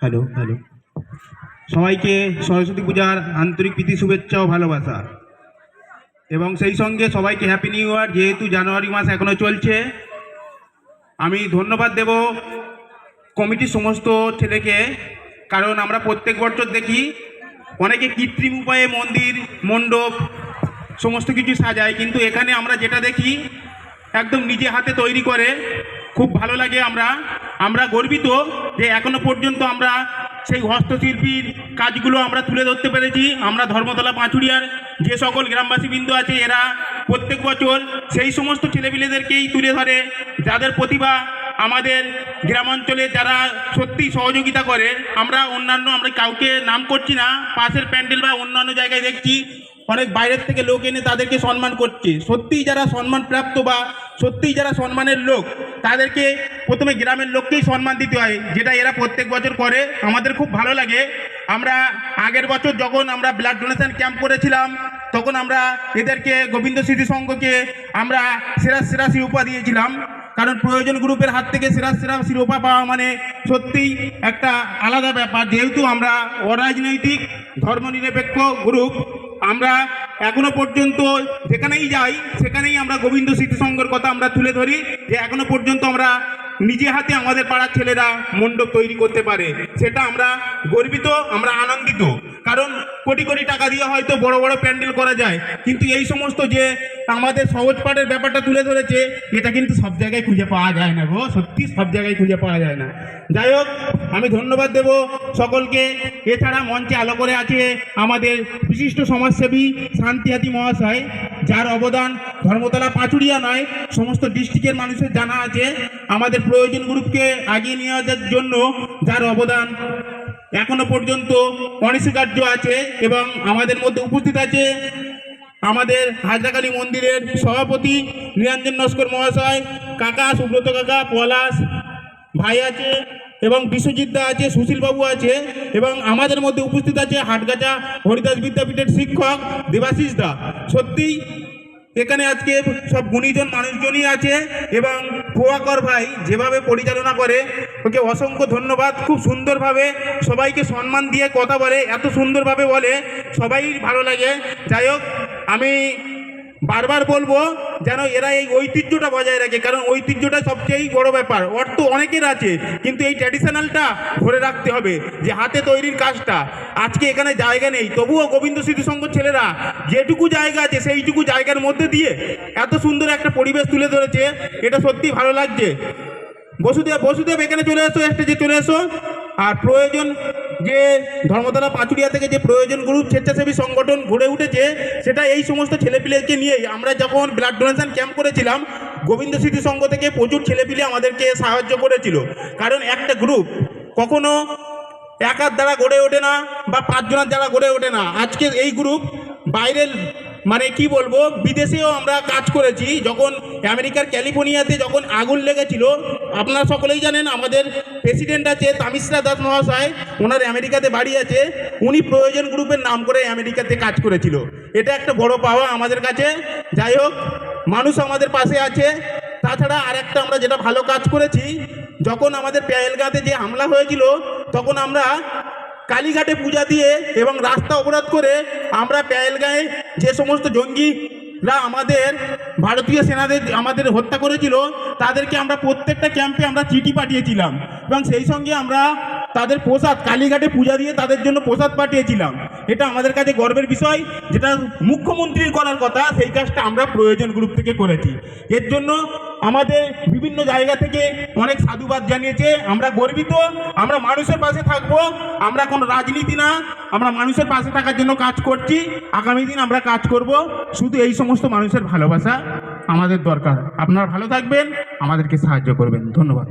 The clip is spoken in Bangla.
হ্যালো হ্যালো সবাইকে সরস্বতী পূজার আন্তরিক প্রীতি, শুভেচ্ছা ও ভালোবাসা। এবং সেই সঙ্গে সবাইকে হ্যাপি নিউ ইয়ার যেহেতু জানুয়ারি মাস এখনও চলছে, আমি ধন্যবাদ দেব কমিটির সমস্ত ছেলেকে, কারণ আমরা প্রত্যেক বছর দেখি অনেকে কৃত্রিম উপায়ে মন্দির, মণ্ডপ, সমস্ত কিছু সাজায়, কিন্তু এখানে আমরা যেটা দেখি, একদম নিজে হাতে তৈরি করে খুব ভালো লাগে আমরা। আমরা গর্বিত যে এখনও পর্যন্ত আমরা সেই হস্তশিল্পীর কাজগুলো আমরা তুলে ধরতে পেরেছি। আমরা ধর্মতলা পাঁচুড়িয়ার যে সকল গ্রামবাসীবৃন্দ আছে, এরা প্রত্যেক বছর সেই সমস্ত ছেলেপিলেদেরকেই তুলে ধরে। যাদের প্রতিভা আমাদের গ্রামাঞ্চলে যারা সত্যি সহযোগিতা করে, আমরা অন্যান্য, আমরা কাউকে নাম করছি না, পাশের প্যান্ডেল বা অন্যান্য জায়গায় দেখছি। অনেক বাইরের থেকে লোক এনে তাদেরকে সম্মান করছে। সত্যিই যারা সম্মান প্রাপ্ত বা সত্যিই যারা সম্মানের লোক, তাদেরকে প্রথমে গ্রামের লোককেই সম্মান দিতে হয়, যেটা এরা প্রত্যেক বছর করে। আমাদের খুব ভালো লাগে। আমরা আগের বছর যখন আমরা ব্লাড ডোনেশন ক্যাম্প করেছিলাম, তখন আমরা এদেরকে গোবিন্দ স্মৃতি সংঘকে আমরা সেরা সেরা শিরোপা দিয়েছিলাম। কারণ প্রয়োজন গ্রুপের হাত থেকে সেরা সেরা শিরোপা পাওয়া মানে সত্যিই একটা আলাদা ব্যাপার। যেহেতু আমরা অরাজনৈতিক, ধর্মনিরপেক্ষ গ্রুপ আমরা এখনও পর্যন্ত যেখানেই যাই, সেখানেই আমরা গোবিন্দ স্মৃতি সংঘের কথা আমরা তুলে ধরি যে এখনও পর্যন্ত আমরা নিজে হাতে আমাদের পাড়ার ছেলেরা মণ্ডপ তৈরি করতে পারে। সেটা আমরা গর্বিত, আমরা আনন্দিত। কোটি কোটি টাকা দিয়ে হয়তো বড় বড় প্যান্ডেল করা যায়। কিন্তু এই সমস্ত যে আমাদের সহজ পাঠের ব্যাপারটা তুলে ধরেছে, এটা কিন্তু সব জায়গায় খুঁজে পাওয়া যায় না গো। সত্যি সব জায়গায় খুঁজে পাওয়া যায় না। যাই হোক, আমি ধন্যবাদ দেব সকলকে। এছাড়া মঞ্চে আলো করে আছে আমাদের বিশিষ্ট সমাজসেবী শান্তিহাতি মহাশয়, যার অবদান ধর্মতলা পাঁচুড়িয়া নয়, সমস্ত ডিস্ট্রিক্টের মানুষের জানা আছে। আমাদের প্রয়োজন গ্রুপকে আগিয়ে নিয়ে জন্য যার অবদান এখনও পর্যন্ত অনস্বীকার্য আছে এবং আমাদের মধ্যে উপস্থিত আছে আমাদের হাজরাকালী মন্দিরের সভাপতি নিরঞ্জন নস্কর মহাশয়, কাকা সুব্রত কাকা, পলাশ ভাই আছে এবং বিশ্বজিৎ দা আছে সুশীলবাবু আছে এবং আমাদের মধ্যে উপস্থিত আছে হাটগাছা হরিদাস বিদ্যাপীঠের শিক্ষক দেবাশিস দা। সত্যিই এখানে আজকে সব গুণীজন মানুষজনই আছে এবং প্রভাকর ভাই যেভাবে পরিচালনা করে, ওকে অসংখ্য ধন্যবাদ। খুব সুন্দরভাবে সবাইকে সম্মান দিয়ে কথা বলে, এত সুন্দরভাবে বলে, সবাই ভালো লাগে। যাই হোক, আমি বারবার বলব যেন এরা এই ঐতিহ্যটা বজায় রাখে, কারণ ঐতিহ্যটা সবচেয়েই বড় ব্যাপার। অর্থ অনেকের আছে, কিন্তু এই ট্র্যাডিশনালটা ধরে রাখতে হবে যে হাতে তৈরির কাজটা। আজকে এখানে জায়গা নেই, তবুও গোবিন্দ স্মৃতি সংঘ ছেলেরা যেটুকু জায়গা আছে সেইটুকু জায়গার মধ্যে দিয়ে এত সুন্দর একটা পরিবেশ তুলে ধরেছে, এটা সত্যি ভালো লাগছে। বসুদেব বসুদেব, এখানে চলে এসো, স্টেজে চলে এসো। আর প্রয়োজন যে ধর্মতলা পাঁচুরিয়া থেকে যে প্রয়োজন গ্রুপ স্বেচ্ছাসেবী সংগঠন গড়ে উঠেছে, সেটা এই সমস্ত ছেলেপিলেকে নিয়েই। আমরা যখন ব্লাড ডোনেশন ক্যাম্প করেছিলাম, গোবিন্দ স্মৃতি সংঘ থেকে প্রচুর ছেলেপিলে আমাদেরকে সাহায্য করেছিল। কারণ একটা গ্রুপ কখনো একার দ্বারা গড়ে ওঠে না বা পাঁচজনের দ্বারা গড়ে ওঠে না। আজকে এই গ্রুপ বাইরের মানে কি বলব, বিদেশেও আমরা কাজ করেছি, যখন আমেরিকার ক্যালিফোর্নিয়াতে যখন আগুন লেগেছিল, আপনারা সকলেই জানেন আমাদের প্রেসিডেন্ট আছে তামিশ্রা দাস মহাশয়, ওনার আমেরিকাতে বাড়ি আছে, উনি প্রয়োজন গ্রুপের নাম করে আমেরিকাতে কাজ করেছিল। এটা একটা বড় পাওয়া আমাদের কাছে। যাই হোক, মানুষ আমাদের পাশে আছে। তাছাড়া আরেকটা আমরা যেটা ভালো কাজ করেছি, যখন আমাদের পেয়েলগাঁতে যে হামলা হয়েছিল, তখন আমরা কালীঘাটে পূজা দিয়ে এবং রাস্তা অবরোধ করে আমরা পেয়েলগাঁয়ে যে সমস্ত জঙ্গিরা আমাদের ভারতীয় সেনাদের, আমাদের হত্যা করেছিল, তাদেরকে আমরা প্রত্যেকটা ক্যাম্পে আমরা চিঠি পাঠিয়েছিলাম এবং সেই সঙ্গে আমরা তাদের প্রসাদ, কালীঘাটে পূজা দিয়ে তাদের জন্য প্রসাদ পাঠিয়েছিলাম। এটা আমাদের কাছে গর্বের বিষয়, যেটা মুখ্যমন্ত্রীর করার কথা, সেই কাজটা আমরা প্রয়োজন গ্রুপ থেকে করেছি। এর জন্য আমাদের বিভিন্ন জায়গা থেকে অনেক সাধুবাদ জানিয়েছে, আমরা গর্বিত, আমরা মানুষের পাশে থাকব, আমরা কোনো রাজনীতি না, আমরা মানুষের পাশে থাকার জন্য কাজ করছি, আগামী দিন আমরা কাজ করব, শুধু এই সমস্ত মানুষের ভালোবাসা আমাদের দরকার। আপনারা ভালো থাকবেন, আমাদেরকে সাহায্য করবেন, ধন্যবাদ।